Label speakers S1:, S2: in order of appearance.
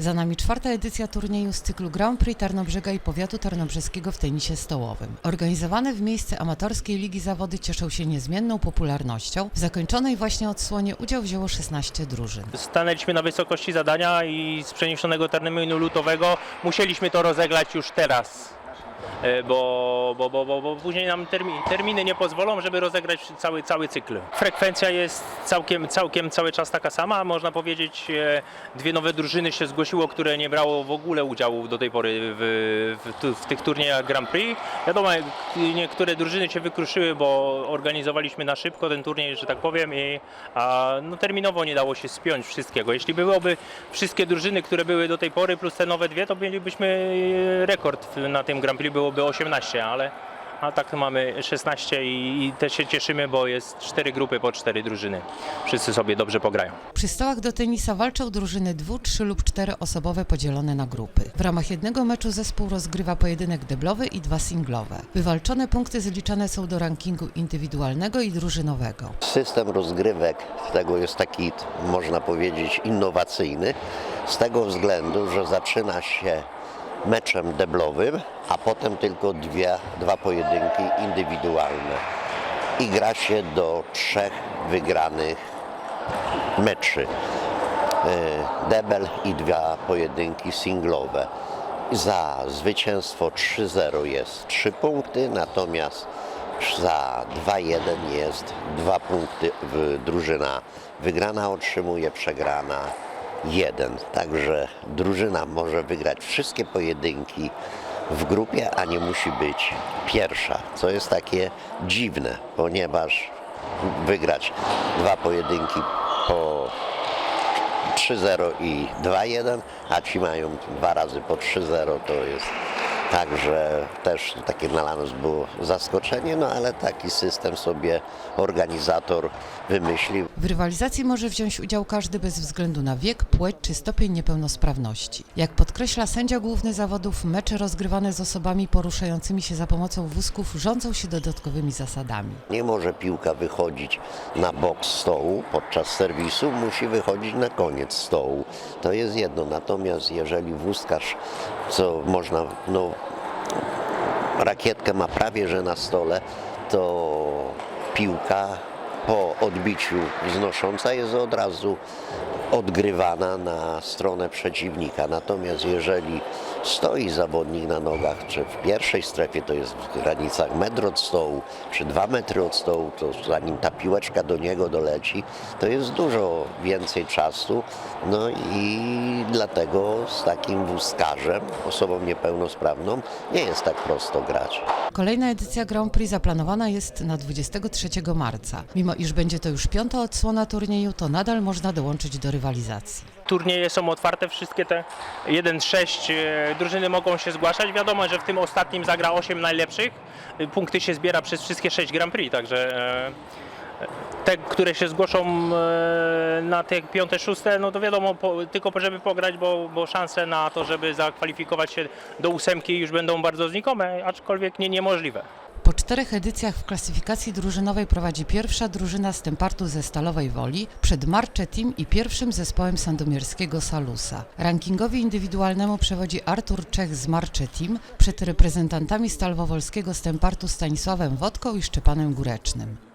S1: Za nami czwarta edycja turnieju z cyklu Grand Prix Tarnobrzega i Powiatu Tarnobrzeskiego w tenisie stołowym. Organizowane w miejsce amatorskiej ligi zawody cieszą się niezmienną popularnością. W zakończonej właśnie odsłonie udział wzięło 16 drużyn.
S2: Stanęliśmy na wysokości zadania i z przeniesionego terminu lutowego musieliśmy to rozegrać już teraz. E, Bo, bo, bo, bo, bo później nam termi, terminy nie pozwolą, żeby rozegrać cały, cały cykl. Frekwencja jest całkiem, całkiem cały czas taka sama. Można powiedzieć, e, dwie nowe drużyny się zgłosiło, które nie brało w ogóle udziału do tej pory w, w, w tych turniejach Grand Prix. Wiadomo, niektóre drużyny się wykruszyły, bo organizowaliśmy na szybko ten turniej, że tak powiem, i a, no, terminowo nie dało się spiąć wszystkiego. Jeśli byłoby wszystkie drużyny, które były do tej pory, plus te nowe dwie, to mielibyśmy e, rekord na tym Grand Prix, byłoby 18, ale, a tak mamy 16 i, i też się cieszymy, bo jest cztery grupy po cztery drużyny. Wszyscy sobie dobrze pograją.
S1: Przy stołach do tenisa walczą drużyny dwu, trzy lub czteroosobowe podzielone na grupy. W ramach jednego meczu zespół rozgrywa pojedynek deblowy i dwa singlowe. Wywalczone punkty zliczane są do rankingu indywidualnego i drużynowego.
S3: System rozgrywek tego jest taki, można powiedzieć, innowacyjny, z tego względu, że zaczyna się meczem deblowym, a potem tylko dwie, dwa pojedynki indywidualne. I gra się do trzech wygranych meczy. E, Debel i dwa pojedynki singlowe. Za zwycięstwo 3-0 jest 3 punkty, natomiast za 2-1 jest 2 punkty. Drużyna wygrana otrzymuje, przegrana 1. Także drużyna może wygrać wszystkie pojedynki w grupie, a nie musi być pierwsza, co jest takie dziwne, ponieważ wygrać dwa pojedynki po 3-0 i 2-1, a ci mają dwa razy po 3-0, to jest także też takie dla nas było zaskoczenie, no ale taki system sobie organizator wymyślił.
S1: W rywalizacji może wziąć udział każdy bez względu na wiek, płeć czy stopień niepełnosprawności. Jak podkreśla sędzia główny zawodów, mecze rozgrywane z osobami poruszającymi się za pomocą wózków rządzą się dodatkowymi zasadami.
S3: Nie może piłka wychodzić na bok stołu podczas serwisu, musi wychodzić na koniec stołu. To jest jedno. Natomiast jeżeli wózkarz, co można, no, rakietkę ma prawie że na stole, to piłka po odbiciu wznosząca jest od razu odgrywana na stronę przeciwnika. Natomiast jeżeli stoi zawodnik na nogach, czy w pierwszej strefie to jest w granicach metr od stołu, czy dwa metry od stołu, to zanim ta piłeczka do niego doleci, to jest dużo więcej czasu. No i dlatego z takim wózkarzem, osobą niepełnosprawną, nie jest tak prosto grać.
S1: Kolejna edycja Grand Prix zaplanowana jest na 23 marca. Mimo iż będzie to już piąta odsłona turnieju, to nadal można dołączyć do rywalizacji.
S2: Turnieje są otwarte, wszystkie te 1-6 e, drużyny mogą się zgłaszać. Wiadomo, że w tym ostatnim zagra 8 najlepszych. E, Punkty się zbiera przez wszystkie 6 Grand Prix, także e, te, które się zgłoszą na te piąte, szóste, no to wiadomo, po, tylko żeby pograć, bo, bo szanse na to, żeby zakwalifikować się do ósemki już będą bardzo znikome, aczkolwiek nie niemożliwe.
S1: Czterech edycjach w klasyfikacji drużynowej prowadzi pierwsza drużyna z Tempartu ze Stalowej Woli przed Marcze Team i pierwszym zespołem sandomierskiego Salusa. Rankingowi indywidualnemu przewodzi Artur Czech z Marcze Team przed reprezentantami Stalwowolskiego z Tempartu Stanisławem Wodką i Szczepanem Górecznym.